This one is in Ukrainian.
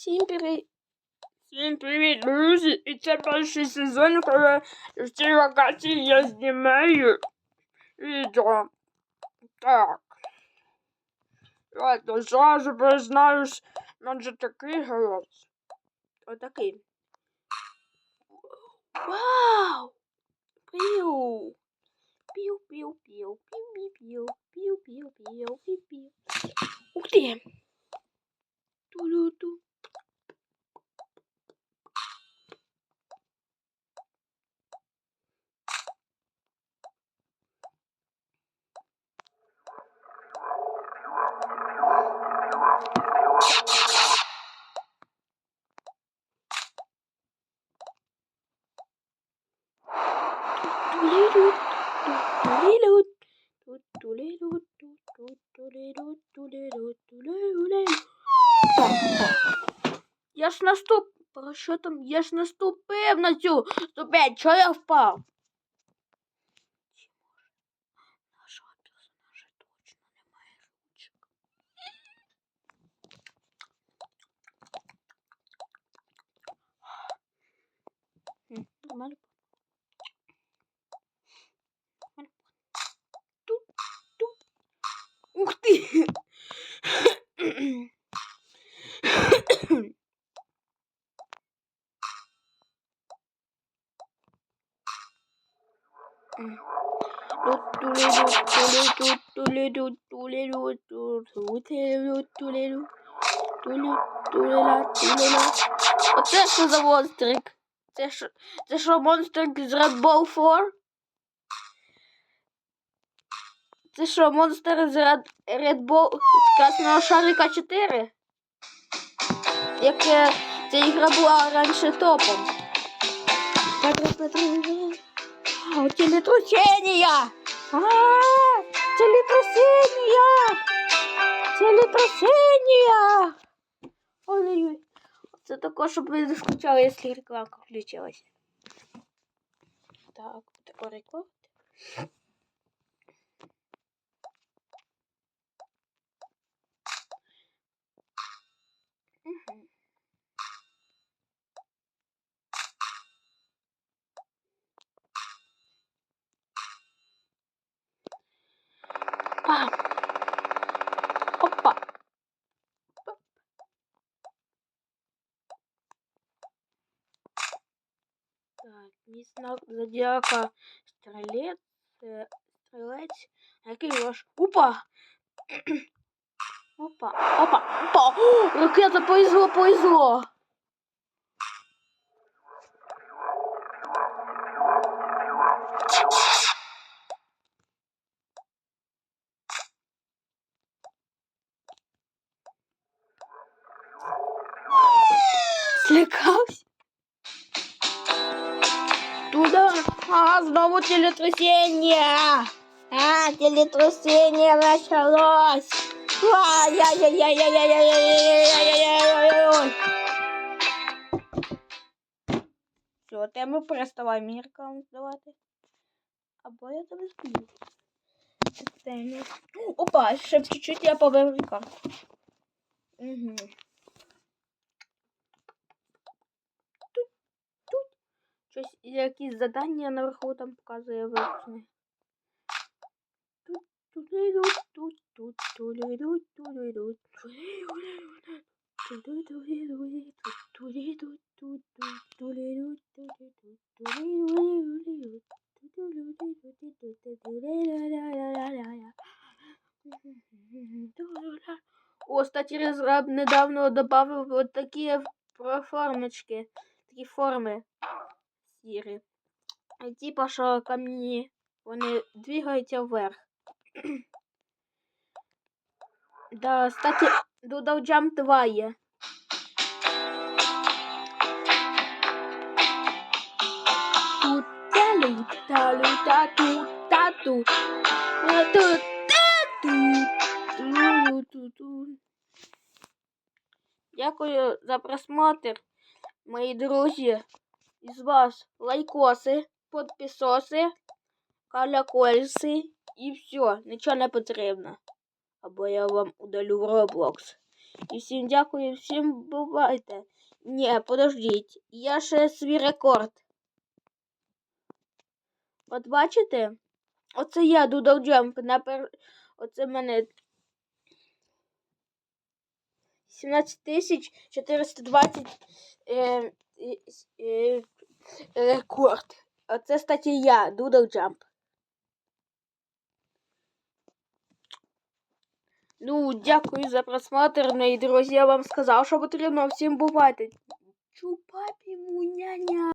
Всім привіт! Всім привіт, друзі! І це перший сезон, коли в цій локації я знімаю відео. Так. Ладно, зразу признаюсь, може такий голос. Отакий. Вау! Піу! Піу, піу, піу, піу, піу, піу, піу, піу, піу, піу. Ух ти! Ту-лю-ту. Я ж наступ... Що там? Я ж наступив на цю ступень. Чого я впав? Оце що за монстрик? Це що, це що монстрик з Red Bull 4? Це що, монстр з Red, Red Bull з Красного Шарика 4? Як ця ігра була раніше топом. А, Телетрусения! А, Телетрусения! Телетрусения! Ой-ой-ой. Це такое, щоб ви не скучали, якщо рекламка включилась. Так, тако реклама. Пам. Опа. Оп. Так, мій знак зодіака стрілець, е, стрілець, а який ваш? Опа! Опа, опа, опа! О, ракета повезло, повезло! Туда. А, знову телетрясение. А, телетрясение началось. Ай-яй-яй-яй-яй-яй-яй-яй-яй-яй-яй-яй-яй-яй. Все, тему переставай мені рекламу здавати. Або я тебе зб'ю. Опа, ще чуть-чуть я поверну карту. Угу. Щось якісь задання наверху там показує вивчене. О, кстати, разраб недавно добавив вот такі проформочки такі формы сірі. Типа, що камні, вони двигаються вверх. Да, кстати, додав Jump 2 є. Тут талю, талю, тату, тату. Тату, тату. Ту-ту-ту. Дякую за просмотр, мої друзі. Із вас лайкоси, подписоси, колокольці і все, нічого не потрібно. Або я вам удалю в Roblox. І всім дякую, всім бувайте. Ні, подождіть, я ще свій рекорд. От бачите? Оце я Doodle Jump на пер... Оце мене 17 420 е, е, рекорд. Оце, кстати, я, Doodle Jump. Ну, дякую за просмотр, мої друзі. Я вам сказав, що потрібно. Всім бувати. Чупапі муняня.